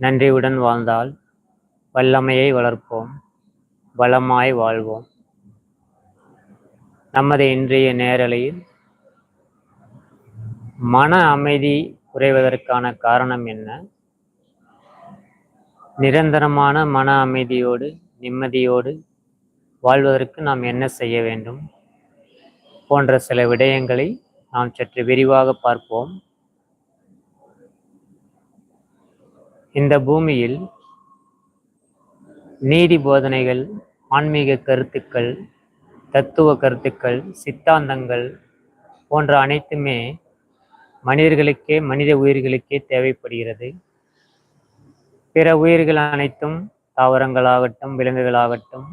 நன்றியுடன் வாழ்ந்தால் வல்லமையை வளர்ப்போம் வளமாய் வாழ்வோம். நமது இன்றைய நேரலையில் மன அமைதி குறைவதற்கான காரணம் என்ன? நிரந்தரமான மன அமைதியோடு நிம்மதியோடு வாழ்வதற்கு நாம் என்ன செய்ய வேண்டும்? போன்ற சில விடயங்களை நாம் சற்று விரிவாக பார்ப்போம். இந்த பூமியில் நீதி போதனைகள் ஆன்மீக கருத்துக்கள் தத்துவ கருத்துக்கள் சித்தாந்தங்கள் போன்ற அனைத்துமே மனிதர்களுக்கே மனித உயிர்களுக்கே தேவைப்படுகிறது. பிற உயிர்கள் அனைத்தும் தாவரங்களாகட்டும் விலங்குகளாகட்டும்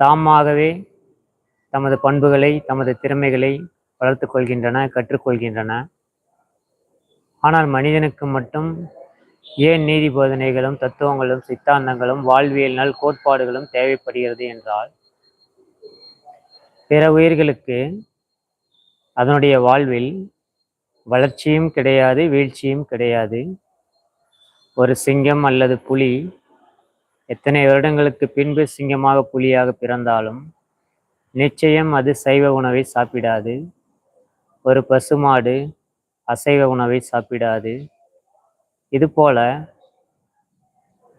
தாமாகவே தமது பண்புகளை தமது திறமைகளை வளர்த்து கொள்கின்றன கற்றுக்கொள்கின்றன ஆனால் மனிதனுக்கு மட்டும் ஏன் நீதி போதனைகளும் தத்துவங்களும் சித்தாந்தங்களும் வாழ்வியல் நல் கோட்பாடுகளும் தேவைப்படுகிறது என்றால் பிற உயிர்களுக்கு அதனுடைய வாழ்வில் வளர்ச்சியும் கிடையாது வீழ்ச்சியும் கிடையாது. ஒரு சிங்கம் அல்லது புலி எத்தனை வருடங்களுக்கு பின்பு சிங்கமாக புலியாக பிறந்தாலும் நிச்சயம் அது சைவ உணவை சாப்பிடாது. ஒரு பசுமாடு அசைவ உணவை சாப்பிடாது. இதுபோல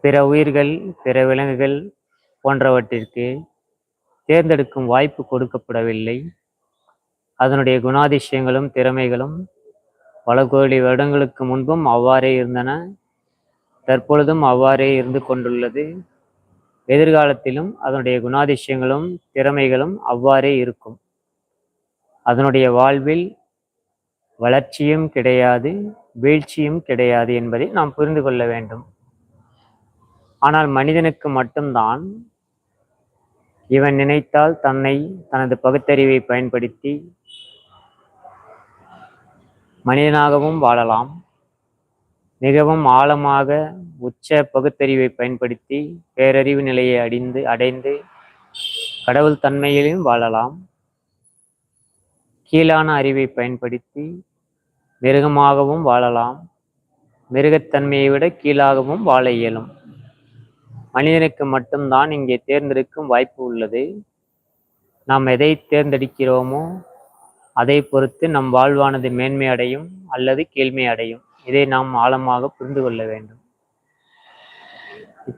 பிற உயிர்கள் பிற விலங்குகள் போன்றவற்றிற்கு தேர்ந்தெடுக்கும் வாய்ப்பு கொடுக்கப்படவில்லை. அதனுடைய குணாதிசயங்களும் திறமைகளும் பல கோடி வருடங்களுக்கு முன்பும் அவ்வாறே இருந்தன. தற்பொழுதும் அவ்வாறே இருந்து கொண்டுள்ளது. எதிர்காலத்திலும் அதனுடைய குணாதிசயங்களும் திறமைகளும் அவ்வாறே இருக்கும். அதனுடைய வாழ்வில் வளர்ச்சியும் கிடையாது. வீழ்ச்சியும் கிடையாது என்பதை நாம் புரிந்து கொள்ள வேண்டும். ஆனால் மனிதனுக்கு மட்டும்தான் இவன் நினைத்தால் தன்னை தனது பகுத்தறிவை பயன்படுத்தி மனிதனாகவும் வாழலாம். மிகவும் ஆழமாக உச்ச பகுத்தறிவை பயன்படுத்தி பேரறிவு நிலையை அடிந்து அடைந்து கடவுள் தன்மையிலும் வாழலாம். கீழான அறிவை பயன்படுத்தி மிருகமாகவும் வாழலாம். மிருகத்தன்மையை விட கீழாகவும் வாழ இயலும். மனிதனுக்கு மட்டும்தான் இங்கே தேர்ந்தெடுக்கும் வாய்ப்பு உள்ளது. நாம் எதை தேர்ந்தெடுக்கிறோமோ அதை பொறுத்து நம் வாழ்வானது மேன்மை அடையும் அல்லது கீழ்மை அடையும் இதை நாம் ஆழமாக புரிந்து கொள்ள வேண்டும்.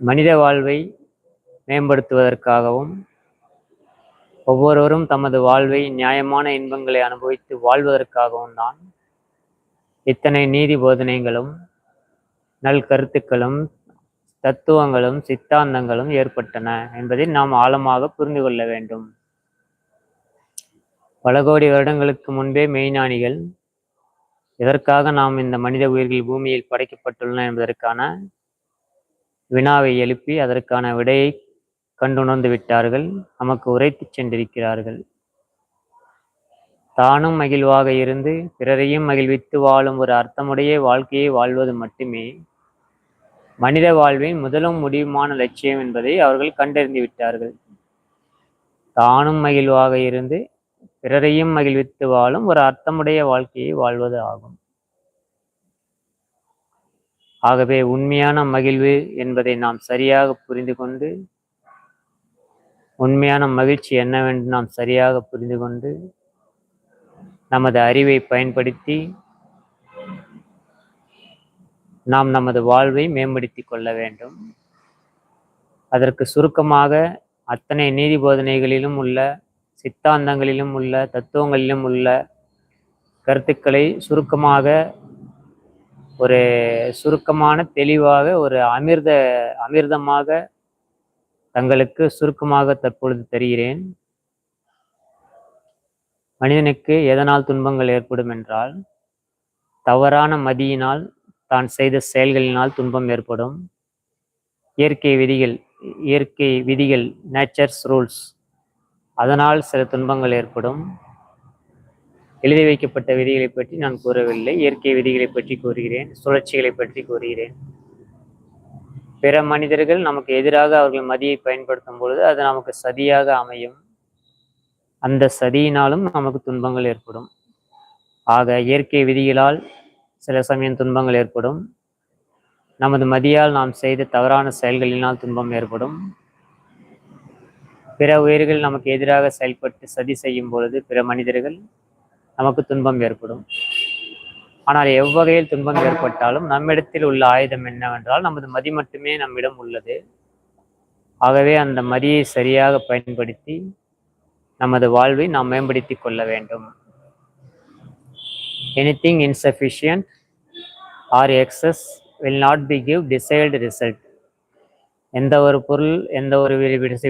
மனித வாழ்வை மேம்படுத்துவதற்காகவும் ஒவ்வொருவரும் தமது வாழ்வை நியாயமான இன்பங்களை அனுபவித்து வாழ்வதற்காகவும் தான் இத்தனை நீதி போதனைகளும் நல் கருத்துக்களும் தத்துவங்களும் சித்தாந்தங்களும் ஏற்பட்டன என்பதை நாம் ஆழமாக புரிந்து கொள்ள வேண்டும். பல கோடி வருடங்களுக்கு முன்பே மெய்ஞானிகள் எதற்காக நாம் இந்த மனித உயிர்கள் பூமியில் படைக்கப்பட்டுள்ளன என்பதற்கான வினாவை எழுப்பி அதற்கான விடையை கண்டுணர்ந்து விட்டார்கள். நமக்கு உரைத்துச் சென்றிருக்கிறார்கள். தானும் மகிழ்வாக இருந்து பிறரையும் மகிழ்வித்து வாழும் ஒரு அர்த்தமுடைய வாழ்க்கையை வாழ்வது மட்டுமே. மனித வாழ்வின் முதலும் முடிவுமான லட்சியம் என்பதை அவர்கள் கண்டறிந்து விட்டார்கள். தானும் மகிழ்வாக இருந்து பிறரையும் மகிழ்வித்து வாழும் ஒரு அர்த்தமுடைய வாழ்க்கையை வாழ்வது ஆகும். ஆகவே உண்மையான மகிழ்வு என்பதை நாம் சரியாக புரிந்து கொண்டு உண்மையான மகிழ்ச்சி என்னவென்று நாம் சரியாக புரிந்து கொண்டு நமது அறிவை பயன்படுத்தி நாம் நமது வாழ்வை மேம்படுத்தி கொள்ள வேண்டும். அதற்கு சுருக்கமாக அத்தனை நீதி போதனைகளிலும் உள்ள சித்தாந்தங்களிலும் உள்ள தத்துவங்களிலும் உள்ள கருத்துக்களை சுருக்கமாக ஒரு சுருக்கமான தெளிவாக ஒரு அமிர்த அமிர்தமாக தங்களுக்கு சுருக்கமாக தற்பொழுது தருகிறேன். மனிதனுக்கு எதனால் துன்பங்கள் ஏற்படும் என்றால் தவறான மதியினால் தான் செய்த செயல்களினால் துன்பம் ஏற்படும். இயற்கை விதிகள் இயற்கை விதிகள் நேச்சர்ஸ் ரூல்ஸ் அதனால் சில துன்பங்கள் ஏற்படும். எழுதி வைக்கப்பட்ட விதிகளை பற்றி நான் கூறவில்லை. இயற்கை விதிகளை பற்றி கூறுகிறேன். சுழற்சிகளை பற்றி கூறுகிறேன். பிற மனிதர்கள் நமக்கு எதிராக அவர்கள் மதியை பயன்படுத்தும் பொழுது அது நமக்கு சதியாக அமையும். அந்த சதியினாலும் நமக்கு துன்பங்கள் ஏற்படும். ஆக இயற்கை விதிகளால் சில சமயம் துன்பங்கள் ஏற்படும். நமது மதியால் நாம் செய்த தவறான செயல்களினால் துன்பம் ஏற்படும். பிற உயிர்கள் நமக்கு எதிராக செயல்பட்டு சதி செய்யும் பொழுது பிற மனிதர்கள் நமக்கு துன்பம் ஏற்படும். ஆனால் எவ்வகையில் துன்பம் ஏற்பட்டாலும் நம்மிடத்தில் உள்ள ஆயுதம் என்னவென்றால் நமது மதி மட்டுமே நம்மிடம் உள்ளது. ஆகவே அந்த மதியை சரியாக பயன்படுத்தி நமது வாழ்வை நாம் மேம்படுத்திக் கொள்ள வேண்டும். Anything insufficient or excess will not be give desired result எந்த ஒரு பொருள் எந்த ஒரு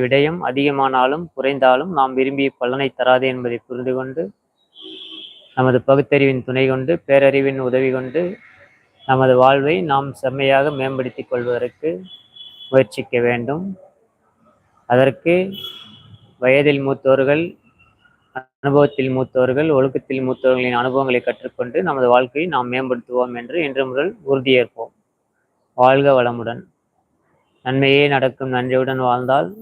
விடயம் அதிகமானாலும் குறைந்தாலும் நாம் விரும்பிய பலனை தராது என்பதை புரிந்து கொண்டு நமது பகுத்தறிவின் துணை கொண்டு பேரறிவின் உதவி கொண்டு நமது வாழ்வை நாம் செம்மையாக மேம்படுத்திக் கொள்வதற்கு முயற்சிக்க வேண்டும். அதற்கு வயதில் மூத்தோர்கள் அனுபவத்தில் மூத்தவர்கள் ஒழுக்கத்தில் மூத்தவர்களின் அனுபவங்களை கற்றுக்கொண்டு நமது வாழ்க்கையை நாம் மேம்படுத்துவோம் என்று இன்று முதல் உறுதியேற்போம். வாழ்க வளமுடன். நன்மையே நடக்கும் நன்றியுடன் வாழ்ந்தால்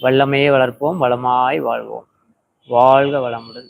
வல்லமையே வளர்ப்போம் வளமாய் வாழ்வோம். வாழ்க வளமுடன்.